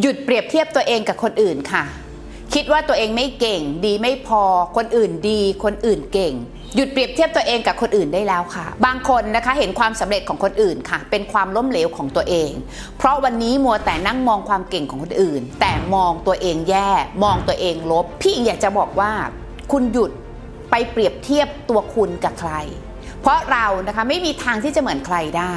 หยุดเปรียบเทียบตัวเองกับคนอื่นค่ะ คิดว่าตัวเองไม่เก่ง ดีไม่พอ คนอื่นดี คนอื่นเก่ง หยุดเปรียบเทียบตัวเองกับคนอื่นได้แล้วค่ะ บางคนนะคะเห็นความสำเร็จของคนอื่นค่ะ เป็นความล้มเหลวของตัวเอง เพราะวันนี้มัวแต่นั่งมองความเก่งของคนอื่น แต่มองตัวเองแย่ มองตัวเองลบ พี่อยากจะบอกว่า คุณหยุดไปเปรียบเทียบตัวคุณกับใคร เพราะเรานะคะไม่มีทางที่จะเหมือนใครได้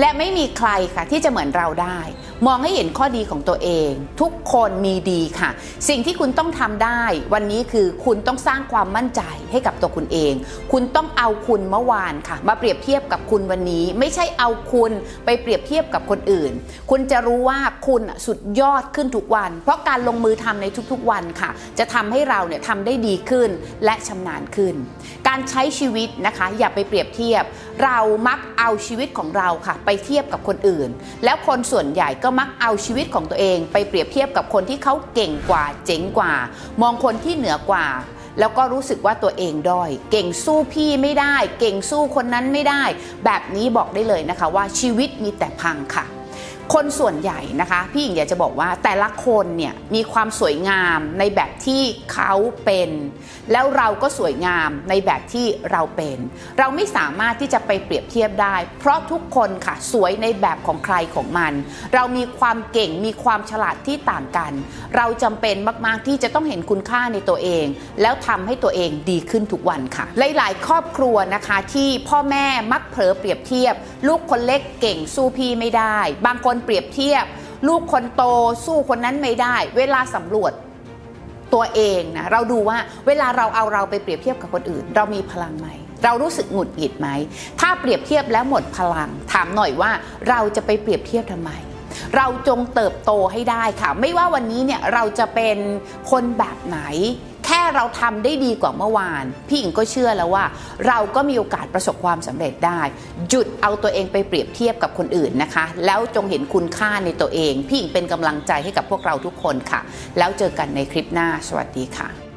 และไม่มีใครค่ะที่จะเหมือนเราได้มองให้เห็นข้อดีของตัวเอง ทุกคนมีดีค่ะ สิ่งที่คุณต้องทำได้ วันนี้คือคุณต้องสร้างความมั่นใจให้กับตัวคุณเอง คุณต้องเอาคุณเมื่อวานค่ะ มาเปรียบเทียบกับคุณวันนี้ ไม่ใช่เอาคุณไปเปรียบเทียบกับคนอื่น คุณจะรู้ว่าคุณสุดยอดขึ้นทุกวัน เพราะการลงมือทำในทุกๆวันค่ะ จะทำให้เราเนี่ยทำได้ดีขึ้นและชำนาญขึ้น การใช้ชีวิตนะคะอย่าไปเปรียบเทียบ เรามักเอาชีวิตของเราค่ะ ไปเทียบกับคนอื่น แล้วคนส่วนใหญ่ก็มักเอาชีวิตของตัวเอง ไปเปรียบเทียบกับคนที่เขาเก่งกว่าเจ๋งกว่า มองคนที่เหนือกว่า แล้วก็รู้สึกว่าตัวเองด้อย เก่งสู้พี่ไม่ได้ เก่งสู้คนนั้นไม่ได้ แบบนี้บอกได้เลยนะคะว่าชีวิตมีแต่พังค่ะ คนส่วนใหญ่นะคะพี่หญิงอยากจะบอกว่าแต่ละคนเนี่ยมีความสวยงามในแบบที่เขาเป็น แล้วเราก็สวยงามในแบบที่เราเป็น เราไม่สามารถที่จะไปเปรียบเทียบได้ เพราะทุกคนค่ะสวยในแบบของใครของมัน เรามีความเก่งมีความฉลาดที่ต่างกัน เราจำเป็นมากๆที่จะต้องเห็นคุณค่าในตัวเอง แล้วทำให้ตัวเองดีขึ้นทุกวันค่ะ หลาย ๆ ครอบครัวนะคะที่พ่อแม่มักเผลอเปรียบเทียบ ลูกคนเล็กเก่งสู้พี่ไม่ได้ บางคนเปรียบเทียบ ลูกคนโตสู้คนนั้นไม่ได้ เวลาสำรวจตัวเองนะเราดูว่าเวลาเราเอาเราไปเปรียบเทียบกับคนอื่น เรามีพลังไหม เรารู้สึกหงุดหงิดไหม ถ้าเปรียบเทียบแล้วหมดพลัง ถามหน่อยว่าเราจะไปเปรียบเทียบทำไม เราจงเติบโตให้ได้ค่ะ ไม่ว่าวันนี้เนี่ยเราจะเป็นคนแบบไหน แค่เราทำได้ดีกว่าเมื่อวาน พี่อิงก็เชื่อแล้วว่า เราก็มีโอกาสประสบความสำเร็จได้ หยุดเอาตัวเองไปเปรียบเทียบกับคนอื่นนะคะ แล้วจงเห็นคุณค่าในตัวเอง พี่อิงเป็นกำลังใจให้กับพวกเราทุกคนค่ะ แล้วเจอกันในคลิปหน้า สวัสดีค่ะ